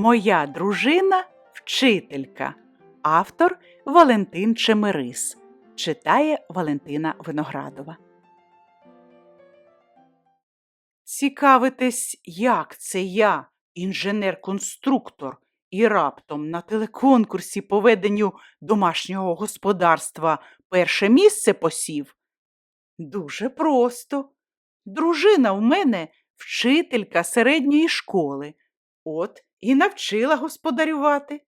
Моя дружина вчителька. Автор Валентин Чемерис. Читає Валентина Виноградова. Цікавитесь, як це я, інженер-конструктор, і раптом на телеконкурсі по веденню домашнього господарства перше місце посів? Дуже просто. Дружина в мене вчителька середньої школи. От і навчила господарювати.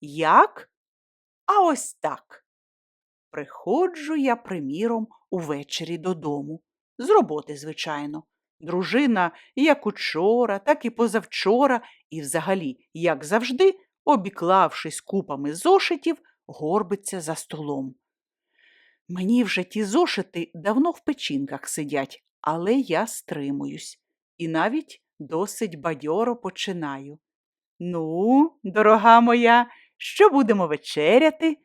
Як? А ось так. Приходжу я, приміром, увечері додому. З роботи, звичайно. Дружина як учора, так і позавчора, і взагалі, як завжди, обіклавшись купами зошитів, горбиться за столом. Мені вже ті зошити давно в печінках сидять, але я стримуюсь і навіть досить бадьоро починаю. Ну, дорога моя, що будемо вечеряти?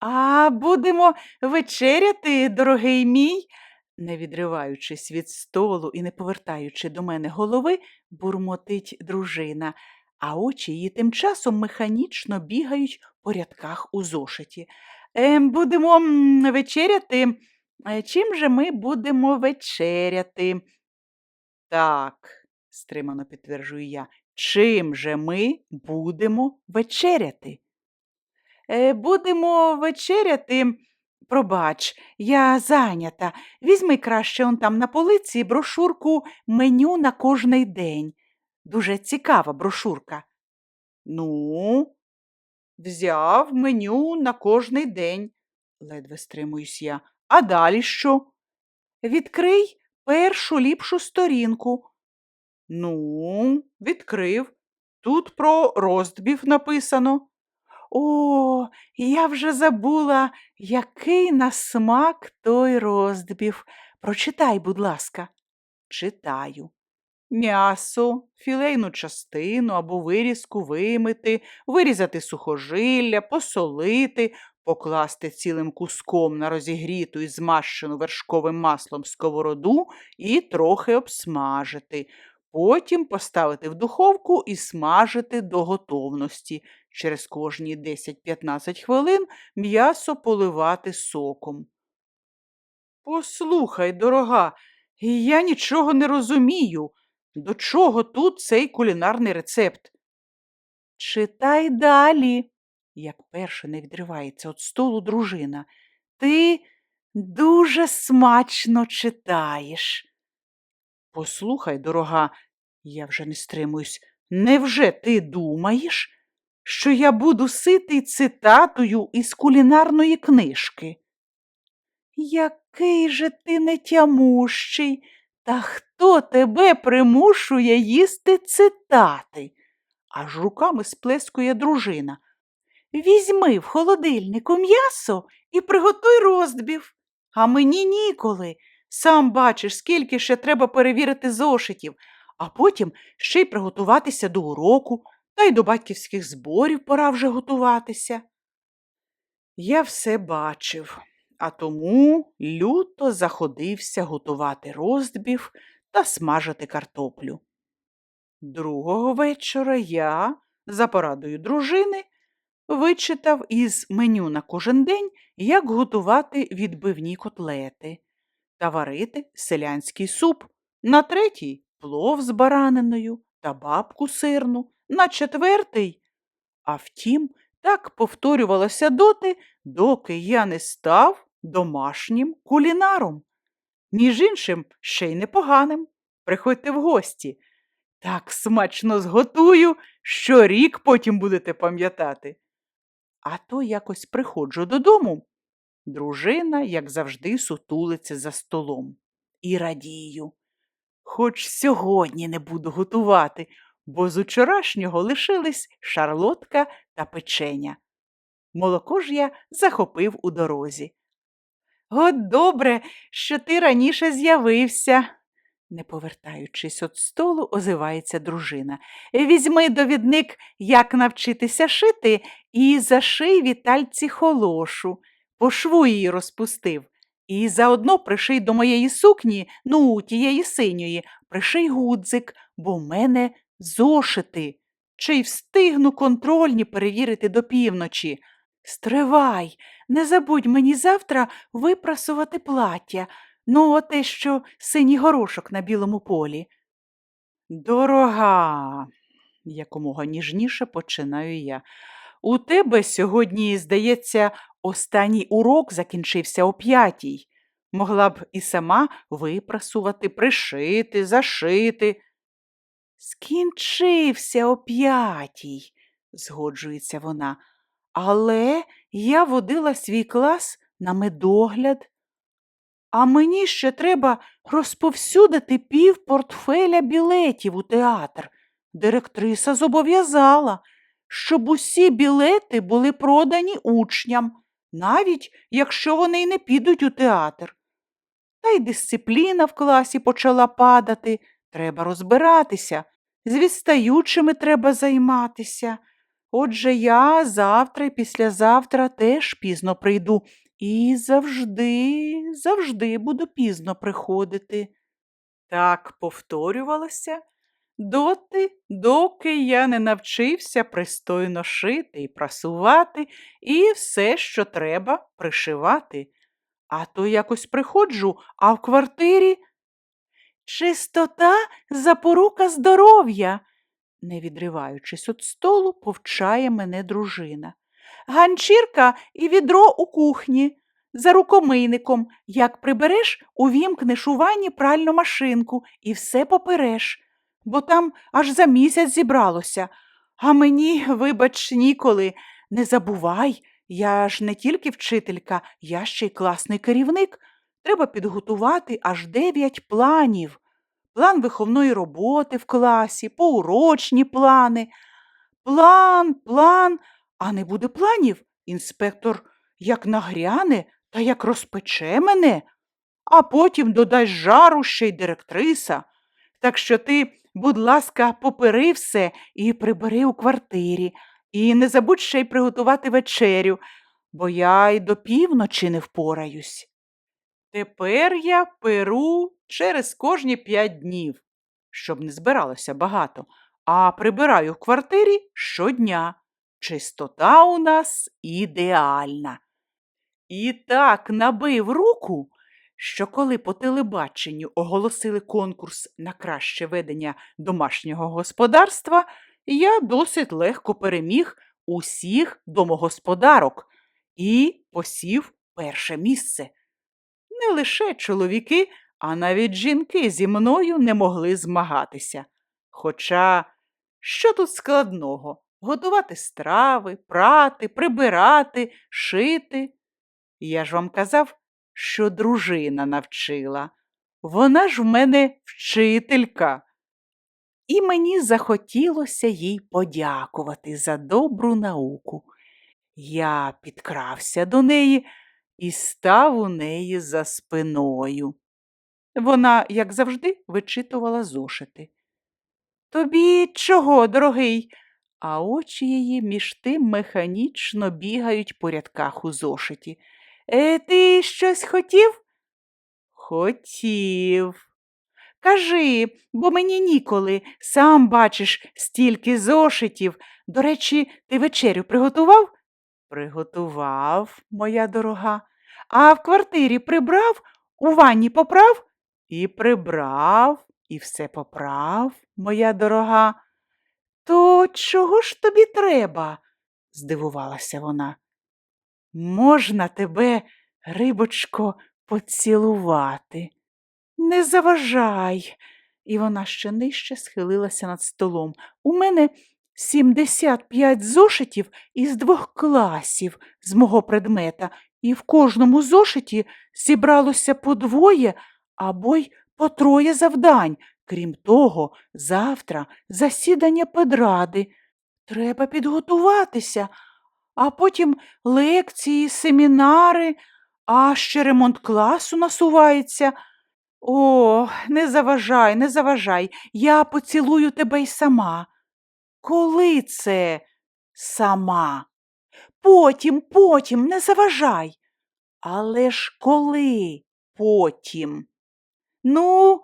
А будемо вечеряти, дорогий мій, не відриваючись від столу і не повертаючи до мене голови, бурмотить дружина, а очі її тим часом механічно бігають по рядках у зошиті. Ем, будемо вечеряти. Е, Чим же ми будемо вечеряти? Так, стримано підтверджую я. Чим же ми будемо вечеряти? Е, будемо вечеряти. Пробач, я зайнята. Візьми краще он там на полиці брошурку меню на кожний день. Дуже цікава брошурка. Ну, взяв меню на кожний день, ледве стримуюсь я. А далі що? Відкрий першу ліпшу сторінку. Ну, відкрив. Тут про роздбів написано. О, я вже забула, який на смак той роздбів. Прочитай, будь ласка. Читаю. М'ясо, філейну частину або вирізку вимити, вирізати сухожилля, посолити, покласти цілим куском на розігріту і змащену вершковим маслом сковороду і трохи обсмажити. Потім поставити в духовку і смажити до готовності. Через кожні 10-15 хвилин м'ясо поливати соком. Послухай, дорога, я нічого не розумію. До чого тут цей кулінарний рецепт? Читай далі, як перше не відривається від столу дружина. Ти дуже смачно читаєш. Послухай, дорога, я вже не стримуюсь. Невже ти думаєш, що я буду ситий цитатою із кулінарної книжки? Який же ти нетямущий, та хто тебе примушує їсти цитати? Аж руками сплескує дружина. Візьми в холодильнику м'ясо і приготуй роздбів. А мені ніколи. Сам бачиш, скільки ще треба перевірити зошитів, а потім ще й приготуватися до уроку, та й до батьківських зборів пора вже готуватися. Я все бачив, а тому люто заходився готувати роздбів та смажити картоплю. Другого вечора я, за порадою дружини, вичитав із меню на кожен день, як готувати відбивні котлети та варити селянський суп, на третій плов з бараниною та бабку сирну, на четвертий. А втім, так повторювалося доти, доки я не став домашнім кулінаром. Між іншим, ще й непоганим. Приходьте в гості. Так смачно зготую, що рік потім будете пам'ятати. А то якось приходжу додому. Дружина, як завжди, сутулиться за столом. І радію. Хоч сьогодні не буду готувати, бо з учорашнього лишились шарлотка та печеня. Молоко ж я захопив у дорозі. От добре, що ти раніше з'явився, не повертаючись від столу, озивається дружина. Візьми довідник, як навчитися шити, і заший вітальці холошу. По шву її розпустив. І заодно приший до моєї сукні, ну, тієї синьої, приший гудзик, бо в мене зошити. ще й встигну контрольні перевірити до півночі. Стривай, не забудь мені завтра випрасувати плаття, ну оте, що синій горошок на білому полі. Дорога, якомога ніжніше починаю я. У тебе сьогодні, здається, останній урок закінчився о п'ятій. Могла б і сама випрасувати, пришити, зашити. Скінчився о п'ятій, згоджується вона, але я водила свій клас на медогляд. А мені ще треба розповсюдити пів портфеля білетів у театр. Директриса зобов'язала, щоб усі білети були продані учням, навіть якщо вони й не підуть у театр. Та й дисципліна в класі почала падати, треба розбиратися, з відстаючими треба займатися. Отже, я завтра і післязавтра теж пізно прийду і завжди, завжди буду пізно приходити. Так повторювалося доти, доки я не навчився пристойно шити і прасувати, і все, що треба, пришивати. А то якось приходжу, а в квартирі чистота запорука здоров'я, не відриваючись від столу, повчає мене дружина. Ганчірка і відро у кухні. За рукомийником, як прибереш, увімкнеш у ванні пральну машинку і все попереш, бо там аж за місяць зібралося. А мені, вибач, ніколи, не забувай, я ж не тільки вчителька, я ще й класний керівник. Треба підготувати аж дев'ять планів. План виховної роботи в класі, поурочні плани. План, план, а не буде планів. Інспектор як нагряне та як розпече мене, а потім додай жару ще й директриса. Так що ти, будь ласка, попери все і прибери у квартирі, і не забудь ще й приготувати вечерю, бо я й до півночі не впораюсь. Тепер я перу через кожні п'ять днів, щоб не збиралося багато, а прибираю в квартирі щодня. Чистота у нас ідеальна. І так набив руку, що коли по телебаченню оголосили конкурс на краще ведення домашнього господарства, я досить легко переміг усіх домогосподарок і посів перше місце. Не лише чоловіки, а навіть жінки зі мною не могли змагатися. Хоча що тут складного? Готувати страви, прати, прибирати, шити. Я ж вам казав, що дружина навчила. Вона ж в мене вчителька. І мені захотілося їй подякувати за добру науку. Я підкрався до неї і став у неї за спиною. Вона, як завжди, вичитувала зошити. Тобі чого, дорогий? А очі її між тим механічно бігають по рядках у зошиті. Е, ти щось хотів? Хотів. Кажи, бо мені ніколи. Сам бачиш стільки зошитів. До речі, ти вечерю приготував? Приготував, моя дорога. А в квартирі прибрав, у ванні поправ? І прибрав, і все поправ, моя дорога. То чого ж тобі треба? здивувалася вона. Можна тебе, рибочко, поцілувати? Не заважай. І вона ще нижче схилилася над столом. У мене 75 зошитів із двох класів з мого предмета, і в кожному зошиті зібралося по двоє або й по троє завдань. Крім того, завтра засідання педради. Треба підготуватися, а потім лекції, семінари, а ще ремонт класу насувається. О, не заважай, не заважай, я поцілую тебе й сама. Коли це сама? Потім, потім, не заважай. Але ж коли потім? Ну,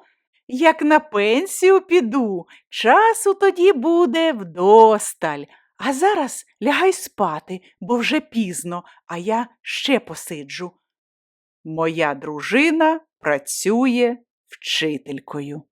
Як на пенсію піду, часу тоді буде вдосталь. А зараз лягай спати, бо вже пізно, а я ще посиджу. Моя дружина працює вчителькою.